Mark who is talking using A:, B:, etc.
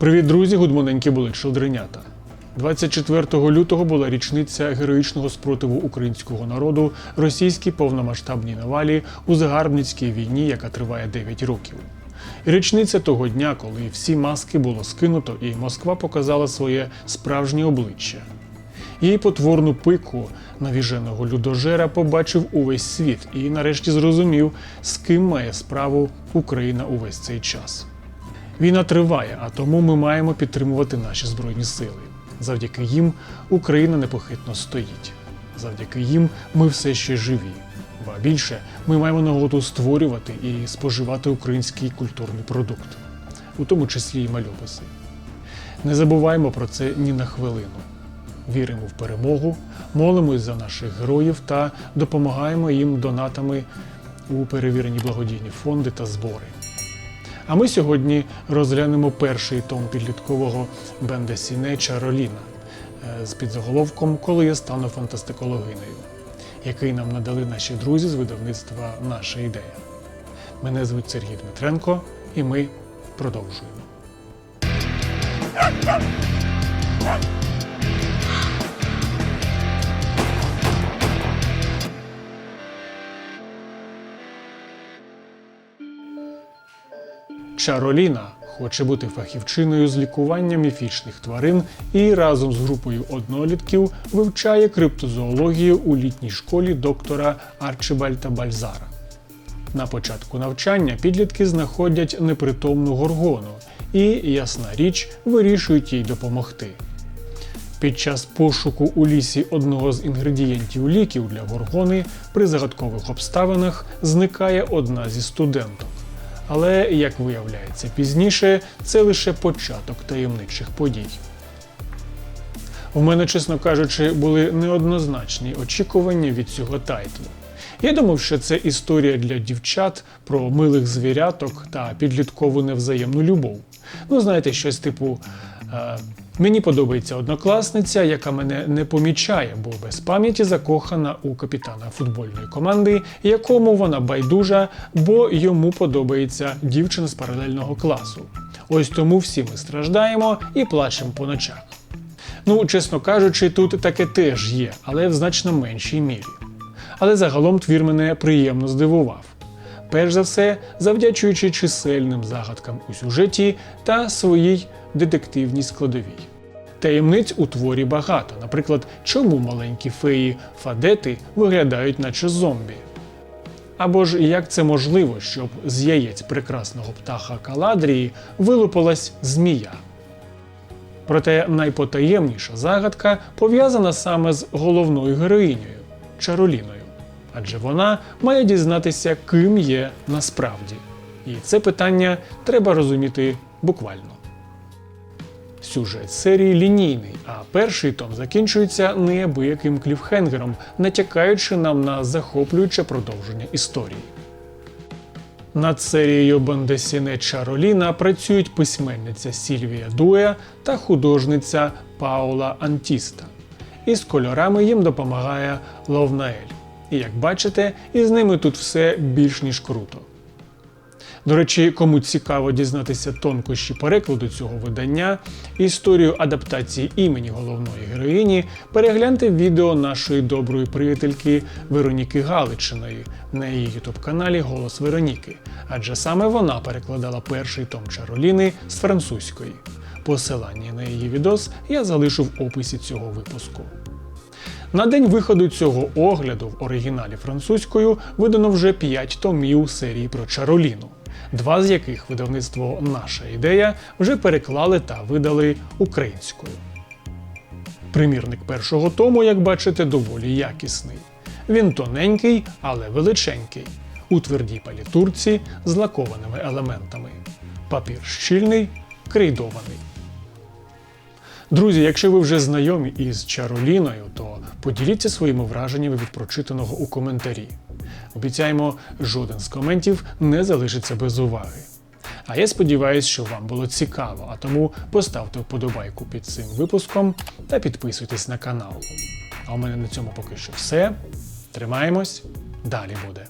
A: Привіт, друзі! Гудмоненькі були чолдренята. 24 лютого була річниця героїчного спротиву українського народу російській повномасштабній навалі у загарбницькій війні, яка триває 9 років. Річниця того дня, коли всі маски було скинуто, і Москва показала своє справжнє обличчя. Її потворну пику навіженого людожера побачив увесь світ і нарешті зрозумів, з ким має справу Україна увесь цей час. Війна триває, а тому ми маємо підтримувати наші збройні сили. Завдяки їм Україна непохитно стоїть. Завдяки їм ми все ще живі. Ба більше ми маємо нагоду створювати і споживати український культурний продукт, у тому числі і мальописи. Не забуваємо про це ні на хвилину. Віримо в перемогу, молимось за наших героїв та допомагаємо їм донатами у перевірені благодійні фонди та збори. А ми сьогодні розглянемо перший том підліткового Бенда Чароліна Роліна з підзаголовком Коли я стану фантастикологинею, який нам надали наші друзі з видавництва Наша ідея. Мене звуть Сергій Дмитренко, і ми продовжуємо. Чароліна хоче бути фахівчиною з лікування міфічних тварин і разом з групою однолітків вивчає криптозоологію у літній школі доктора Арчибальта Бальзара. На початку навчання підлітки знаходять непритомну горгону і, ясна річ, вирішують їй допомогти. Під час пошуку у лісі одного з інгредієнтів ліків для горгони при загадкових обставинах зникає одна зі студенток. Але, як виявляється пізніше, це лише початок таємничих подій. У мене, чесно кажучи, були неоднозначні очікування від цього тайтлу. Я думав, що це історія для дівчат про милих звіряток та підліткову невзаємну любов. Ну, знаєте, щось типу. Е, Мені подобається однокласниця, яка мене не помічає, бо без пам'яті закохана у капітана футбольної команди, якому вона байдужа, бо йому подобається дівчина з паралельного класу. Ось тому всі ми страждаємо і плачемо по ночах. Ну, чесно кажучи, тут таке теж є, але в значно меншій мірі. Але загалом твір мене приємно здивував. Перш за все, завдячуючи чисельним загадкам у сюжеті та своїй детективній складовій. Таємниць у творі багато. Наприклад, чому маленькі феї Фадети виглядають наче зомбі? Або ж як це можливо, щоб з яєць прекрасного птаха Каладрії вилупилась змія? Проте найпотаємніша загадка пов'язана саме з головною героїнею Чароліною. Адже вона має дізнатися, ким є насправді. І це питання треба розуміти буквально. Сюжет серії лінійний, а перший том закінчується неабияким кліфхенгером, натякаючи нам на захоплююче продовження історії. Над серією Бандесіне Чароліна працюють письменниця Сільвія Дуе та художниця Паула Антіста. Із кольорами їм допомагає Ловнаель. І як бачите, із ними тут все більш ніж круто. До речі, кому цікаво дізнатися тонкощі перекладу цього видання, історію адаптації імені головної героїні, перегляньте відео нашої доброї приятельки Вероніки Галичиної на її ютуб-каналі Голос Вероніки, адже саме вона перекладала перший том Чароліни з французької. Посилання на її відос я залишу в описі цього випуску. На день виходу цього огляду в оригіналі французькою видано вже 5 томів серії про Чароліну, два з яких видавництво Наша ідея вже переклали та видали українською. Примірник першого тому, як бачите, доволі якісний. Він тоненький, але величенький, у твердій палітурці з лакованими елементами. Папір щільний, крейдований. Друзі, якщо ви вже знайомі із Чароліною, то поділіться своїми враженнями від прочитаного у коментарі. Обіцяємо, жоден з коментів не залишиться без уваги. А я сподіваюся, що вам було цікаво, а тому поставте вподобайку під цим випуском та підписуйтесь на канал. А у мене на цьому поки що все. Тримаємось, далі буде.